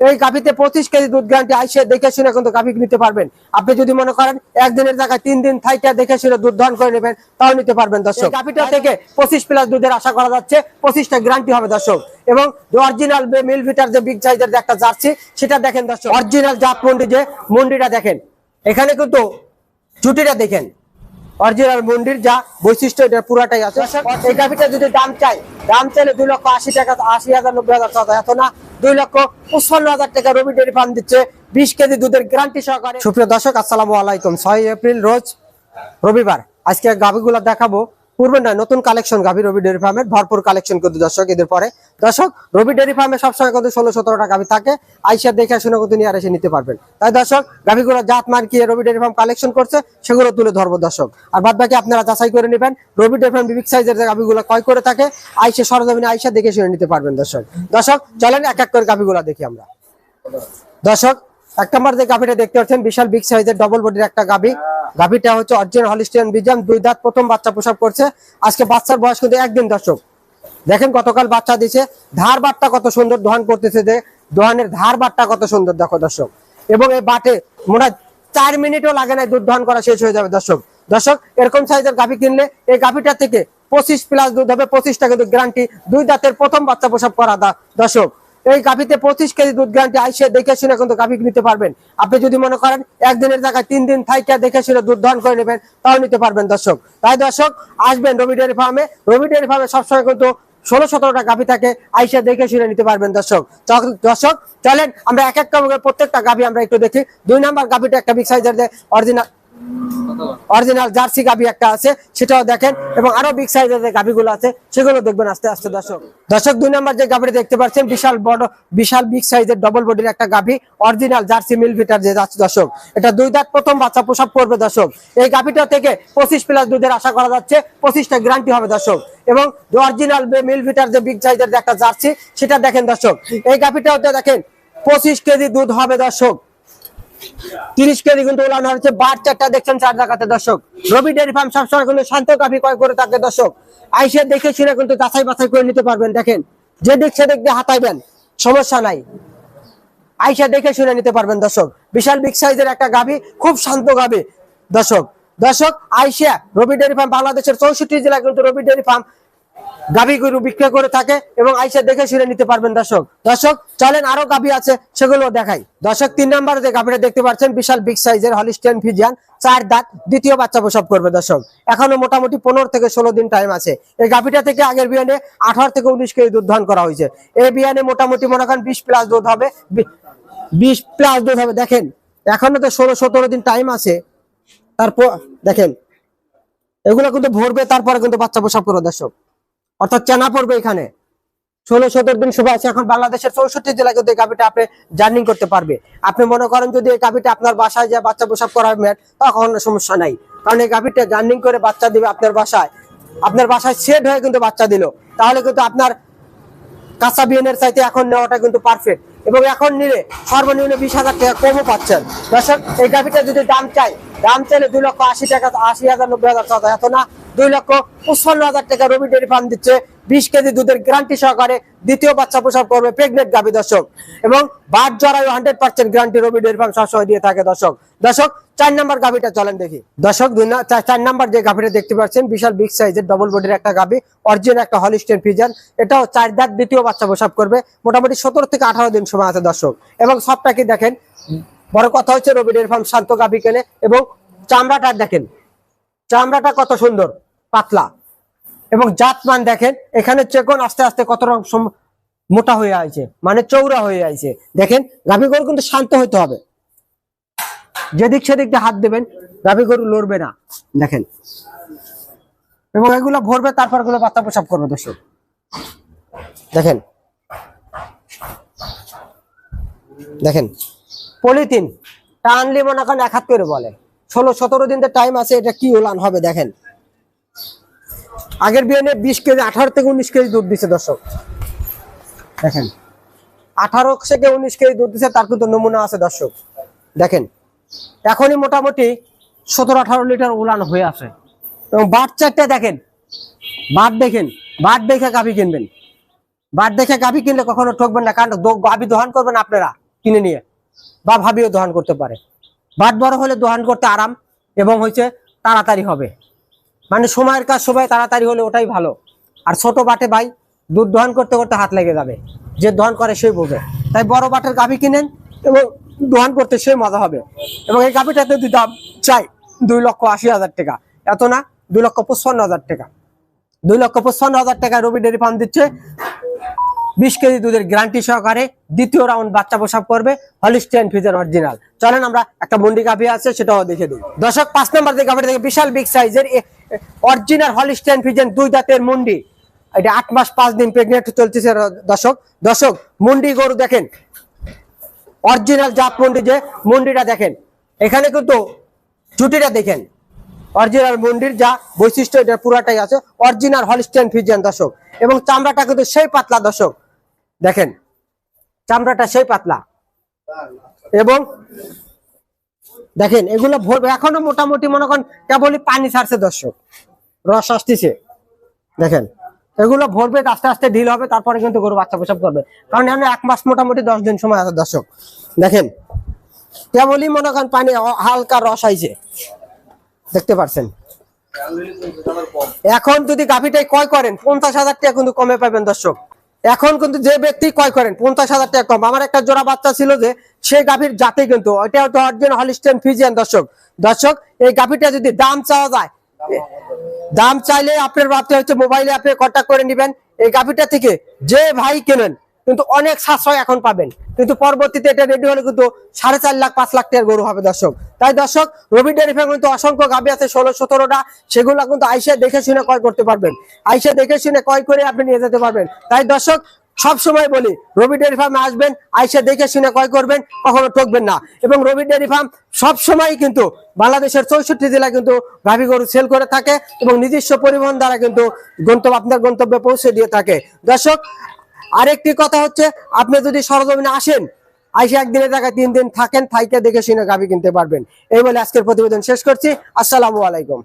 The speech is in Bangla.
এই গাভিতে পঁচিশ কেজি দুধ গ্যারান্টি আইসে দেখে শুনে কিন্তু গাভি নিতে পারবেন। আপনি যদি মনে করেন একদিনের জায়গায় তিন দিন থাইটা দেখে শুনে দুধ দহন করে নেবেন তাও নিতে পারবেন দর্শক। গাভিটা থেকে পঁচিশ প্লাস দুধের আশা করা যাচ্ছে পঁচিশটা গ্যারান্টি হবে দর্শক। এবং অরিজিনাল মিল ভিটার যে বিগ সাইজের যে একটা জার্সি সেটা দেখেন দর্শক। অরিজিনাল জাত মন্ডি যে মন্ডিটা দেখেন। এখানে কিন্তু চুটিটা দেখেন। অরিজিনাল মন্দির যা বৈশিষ্ট্য এটা পুরাটাই আছে। এই গাভিটা যদি দাম চাই দাম চাইলে দুই লক্ষ আশি টাকা আশি হাজার নব্বই হাজার টাকা এত না। দুই লক্ষ পঁচপান্ন হাজার টাকা রবি ডেয়ারি ফার্ম দিচ্ছে, বিশ কেজি দুধের গ্যারান্টি সহকারে। সুপ্রিয় দর্শক, আসসালামু আলাইকুম। ছয় এপ্রিল রোজ রবিবার। আজকে গাভিগুলো দেখাবো। পূর্বে নয়, নতুন কালেকশন গাভি রবি ডেয়ারি ফার্মের ভরপুর কালেকশন কিন্তু দর্শক এদের পরে। দর্শক, রবি ডেয়ারি ফার্মে সবসময় কিন্তু ষোলো সতেরোটা গাভি থাকে। আইসা দেখে শুনে কিন্তু নিয়ে এসে নিতে পারবেন। তাই দর্শক, গাভিগুলো জাত কি রবি ডেয়ারি ফার্ম কালেকশন করছে, সেগুলো তুলে ধরবো দর্শক। আর বাদ বাকি আপনারা যাচাই করে নেবেন, রবি ডেয়ারি ফার্ম বিবিক সাইজের যে গাভিগুলো ক্রয় করে থাকে, আইসে সরজমিনে আইসা দেখে শুনে নিতে পারবেন দর্শক। দর্শক, চলেন এক এক করে গাভিগুলো দেখি আমরা। দর্শক এক নম্বর যে গাভিটা দেখতে পাচ্ছেন, বিশাল বিগ সাইজের ডবল বডির একটা গাভি। গাভিটা হচ্ছে অরিজিনাল হলিস্টিয়ান বিজাম দুই দাঁত, প্রথম বাচ্চা প্রসব করছে। আজকে বাচ্চার বয়স কিন্তু একদিন দর্শক। দেখেন গতকাল বাচ্চা দিছে। ধার বাটটা কত সুন্দর দোহান করতেছে যে, দোহানের ধার বাটটা কত সুন্দর, দেখো দর্শক। এবং এই বাটে হয় চার মিনিটও লাগে না দুধ দোহান করা শেষ হয়ে যাবে দর্শক। দর্শক, এরকম সাইজের গাভি কিনলে এই গাভিটা থেকে পঁচিশ প্লাস দুধ হবে, পঁচিশটা কিন্তু গ্যারান্টি দুই দাঁতের প্রথম বাচ্চা প্রসব করা দর্শক। এই গাভিতে পঁচিশ কেজি দুধ গ্যারান্টি আইসে দেখে শুনে কিন্তু গাভি নিতে পারবেন। আপনি যদি মনে করেন একদিনের জায়গায় তিন দিন থাইকা দেখে শুনে দুধ দহন করে নেবেন, তাও নিতে পারবেন দর্শক। তাই দর্শক, আসবেন রবি ডেয়ারি ফার্মে। রবি ডেয়ারি ফার্মে সবসময় কিন্তু ষোলো সতেরোটা গাভি থাকে, আইসা দেখে শুনে নিতে পারবেন দর্শক। দর্শক, চলেন আমরা এক এক প্রত্যেকটা গাভি আমরা একটু দেখি। দুই নাম্বার গাভিটা একটা বিগ সাইজের অরিজিনাল অরিজিনাল জার্সি গাভি একটা আছে, সেটাও দেখেন। এবং আরও বিগ সাইজের যে গাভিগুলো আছে, সেগুলো দেখবেন আস্তে আস্তে, দর্শক। দর্শক, দুই নম্বর যে গাভিটা দেখতে পাচ্ছেন, বিশাল বড়, বিশাল বিগ সাইজের ডবল বডির একটা গাভি অরিজিনাল জার্সি মিল ভিটার যে যাচ্ছে, দর্শক। এটা দুই দাঁত প্রথম বাচ্চা প্রসব করবে, দর্শক। এই গাভিটা থেকে পঁচিশ প্লাস দুধের আশা করা যাচ্ছে, পঁচিশটা গ্যারান্টি হবে, দর্শক। এবং অরিজিনাল মিল ভিটার যে বিগ সাইজের একটা জার্সি সেটা দেখেন, দর্শক। এই গাভিটাও দেখেন, পঁচিশ কেজি দুধ হবে, দর্শক। তিরিশ কেজি কিন্তু উলানো হচ্ছে বার চারটা দেখছেন চার জায়গাতে দর্শক। রবি ডেয়ারি ফার্ম সবসময় কিন্তু শান্ত কাফি ক্রয় করে থাকে দর্শক। আইসে দেখে শুনে কিন্তু যাচাই বাছাই করে নিতে পারবেন, দেখেন। যে সেদিক দিয়ে হাতাইবেন সমস্যা নাই। আইসা দেখে শুনে নিতে পারবেন দর্শক। বিশাল বিগ সাইজের একটা গাভি, খুব শান্ত গাভি দর্শক। দর্শক, আইসা রবি ডেয়ারি ফার্ম বাংলাদেশের চৌষট্টি জেলায় কিন্তু রবি ডেয়ারি ফার্ম গাভি গরু বিক্রি করে থাকে এবং আইসা দেখে শুনে নিতে পারবেন দর্শক। দর্শক, চলেন আরও গাভি আছে সেগুলো দেখাই। দর্শক, তিন নম্বর যে গাভিটা দেখতে পাচ্ছেন, বিশাল বিগ সাইজের হলিস্টেন ফিজিয়ান চার দাঁত, দ্বিতীয় বাচ্চা প্রসব করবে দর্শক। এখনও মোটামুটি পনেরো থেকে ষোলো দিন টাইম আছে। এই গাভিটা থেকে আগের বিয়ানে আঠারো থেকে উনিশ কেজি দুধ দহন করা হয়েছে। এই বিয়ানে মোটামুটি মনে করেন বিশ প্লাস দুধ হবে বিশ প্লাস দুধ হবে। দেখেন, এখনও তো ষোলো সতেরো দিন টাইম আছে। তারপর, দেখেন, এগুলো কিন্তু ভরবে, তারপরে কিন্তু বাচ্চা প্রসব করবে দর্শক। অর্থাৎ চেনা পড়বে এখানে। ষোলো সতেরো দিন সময় আছে, এখন বাংলাদেশের চৌষট্টি জেলায় কিন্তু এই গাভিটা আপনি জার্নিং করতে পারবে। আপনি মনে করেন যদি এই গাভিটা আপনার বাসায় যে বাচ্চা প্রসব করাবেন তখন সমস্যা নাই। কারণ এই গাভিটা জার্নিং করে বাচ্চা দিবে আপনার বাসায়। আপনার বাসায় সেট হয়ে কিন্তু বাচ্চা দিল। তাহলে কিন্তু আপনার কাঁচা বিয়ানের চাইতে এখন নেওয়াটা কিন্তু পারফেক্ট এবং এখন নিলে সর্বনিম্ন বিশ হাজার টাকা কমও পাচ্ছেন। দর্শক, এই গাভিটা যদি দাম চাই দাম চাইলে দুই লক্ষ আশি টাকা, আশি হাজার, নব্বই হাজার টাকা, এত না? দুই লক্ষ পঁচপান্ন হাজার টাকা রবি ডেয়ারি ফার্ম দিচ্ছে। বিশ কেজি দুধের গ্যারান্টি সহকারে দ্বিতীয় বাচ্চা প্রসব করবে প্রেগনেন্ট গাভী দর্শক। এবং বাদ জরায়ু hundred percent guarantee Rabi dairy farm সবসময় দিয়ে থাকে দর্শক। দর্শক, চার নাম্বার গাভিটা চলেন দেখি। দর্শক, দুই চার- নাম্বার যে গাভিটা দেখতে পাচ্ছেন, বিশাল বিগ সাইজের ডবল বডির একটা গাভি অরিজিনাল একটা হলিস্টেন ফিজান এটাও চার দাঁত দ্বিতীয় বাচ্চা প্রসব করবে, মোটামুটি সতেরো থেকে আঠারো দিন সময় আছে দর্শক। এবং সবটা কি দেখেন? বড় কথা হচ্ছে রবি ডেয়ারি ফার্ম শান্ত গাভি কেনে এবং চামড়াটা দেখেন। চামড়াটা কত সুন্দর। পাতলা। এবং জাতমান দেখেন, এখানে চেকন আস্তে আস্তে কত রকম মোটা হয়ে আইছে মানে চৌড়া হয়ে আইছে। দেখেন গাভী গরু কিন্তু শান্ত হইতে হবে। যেদিক সেদিক দিয়ে হাত দেবেন গাভী গরু লড়বে না। দেখেন। এবং এগুলো ভরবে, তারপরগুলো বাচ্চা প্রসাব করবে দর্শক। দেখেন। দেখেন। পলিথিন, টানলি মনে করেন এক হাত করে বলে। ষোলো, সতেরো দিন টাইম আছে, এটা কি উলান হবে দেখেন। আগের বিয়ানে বিশ কেজি, আঠারো থেকে উনিশ কেজি দুধ দিচ্ছে দর্শক। দেখেন, আঠারো থেকে উনিশ কেজি দুধ দিচ্ছে তার কিন্তু নমুনা আছে দর্শক। দেখেন, এখনই মোটামুটি সতেরো, আঠারো লিটার উলান হয়ে আছে। এবং বাচ্চাটা দেখেন, বাট দেখেন, বাট দেখে গাভি কিনবেন। বাট দেখে গাভি কিনলে কখনো ঠকবেন না, কারণ গাভি দহন করবেন আপনারা কিনে নিয়ে, বা ভাবিও দহন করতে পারে। বাট বড় হলে দহন করতে আরাম, এবং হচ্ছে তাড়াতাড়ি হবে। মানে সময়ের কাজ সবাই তাড়াতাড়ি হলে ওটাই ভালো। আর ছোট বাটে ভাই, দুধ দহন করতে করতে হাত লেগে যাবে। যে দহন করে সেই বোঝে। তাই বড় বাটের গাভি কিনেন এবং দহন করতে সে মজা হবে। এবং এই গাভিটাতে যদি দাম চাই, দুই লক্ষ আশি হাজার টাকা। এত না, দুই লক্ষ পঁচপান্ন হাজার টাকা। দুই লক্ষ পঁচপান্ন হাজার টাকা রবি ডেয়ারি ফার্ম দিচ্ছে। বিশ কেজি দুধের গ্যারান্টি সহকারে দ্বিতীয় রাউন্ড বাচ্চা প্রসাব করবে হলিস্টিয়ান ফিজার অরিজিনাল চলেন আমরা একটা মন্ডি গাভি আছে, সেটাও দেখে দিই। দর্শক, পাঁচ নম্বর যে গাভিটা থেকে বিশাল বিগ সাইজের অরিজিনাল হলিস্টিয়ান ফিজেন দুই দাঁতের মুন্ডি। এটা আট মাস পাঁচ দিন প্রেগনেন্ট চলতেছে দর্শক। দর্শক, মুন্ডি গরু দেখেন। অরিজিনাল জাত মন্ডি যে, মন্ডিটা দেখেন। এখানে কিন্তু জুটিটা দেখেন। অরিজিনাল মন্ডির যা বৈশিষ্ট্য, এটা পুরাটাই আছে। অরিজিনাল হলিস্টিয়ান ফিজিয়ান দর্শক। এবং চামড়াটা কিন্তু সেই পাতলা, দর্শক। দেখেন, চামড়াটা সেই পাতলা। এবং দেখেন, এগুলো ভরবে এখনও মোটামুটি মনে করেন কেবলই পানি ছাড়ছে দর্শক। রস আসতেছে। দেখেন, এগুলো ভরবে, আস্তে আস্তে ঢিল হবে, তারপরে কিন্তু গরু বাচ্চা প্রসব করবে। কারণ এখানে এক মাস মোটামুটি দশ দিন সময় আছে দর্শক। দেখেন, কেবলই মনে করেন পানি হালকা রস আইছে। দেখতে পাচ্ছেন এখন যদি গাভিটাই ক্রয় করেন, পঞ্চাশ হাজার টাকা কিন্তু কমে পাবেন দর্শক। এখন কিন্তু যে ব্যক্তি ক্রয় করেন, পঞ্চাশ হাজার টাকা কম। আমার একটা জোড়া বাচ্চা ছিল যে সেই গাভীর জাতি কিন্তু, ওইটা হলিস্টেন ফিজিয়ান দর্শক। দর্শক, এই গাভীটা যদি দাম চাওয়া যায়, দাম চাইলে আপনার বাচ্চা হচ্ছে মোবাইলে আপনি কন্ট্যাক্ট করে নেবেন। এই গাভীটা থেকে যে ভাই কেনেন কিন্তু অনেক সাশ্রয় এখন পাবেন। কিন্তু পরবর্তীতে এটা রেডি হলে কিন্তু সাড়ে চার লাখ, পাঁচ লাখ টাকার গরু হবে দর্শক। তাই দর্শক, রবি ডেয়ারি ফার্ম কিন্তু অসংখ্য গাভি আছে, ষোলো, সতেরোটা। সেগুলো কিন্তু আইসে দেখে শুনে ক্রয় করতে পারবেন। আইসে দেখে শুনে ক্রয় করে আপনি নিয়ে যেতে পারবেন। তাই দর্শক, সব সময় বলি, রবি ডেয়ারি ফার্মে আসবেন, আইসে দেখে শুনে ক্রয় করবেন, কখনো ঠকবেন না। এবং রবি ডেয়ারি ফার্ম সব সময় কিন্তু বাংলাদেশের চৌষট্টি জেলা কিন্তু গাভী গরু সেল করে থাকে এবং নিজস্ব পরিবহন দ্বারা কিন্তু গন্তব্য, আপনার গন্তব্যে পৌঁছে দিয়ে থাকে। দর্শক আরেকটি কথা হচ্ছে, আপনি যদি সরজমিনে আসেন, আইসে একদিনের টাকা তিন দিন থাকেন, থাইকে দেখে শুনে গাভি কিনতে পারবেন। এই বলে আজকের প্রতিবেদন শেষ করছি। আসসালামু আলাইকুম।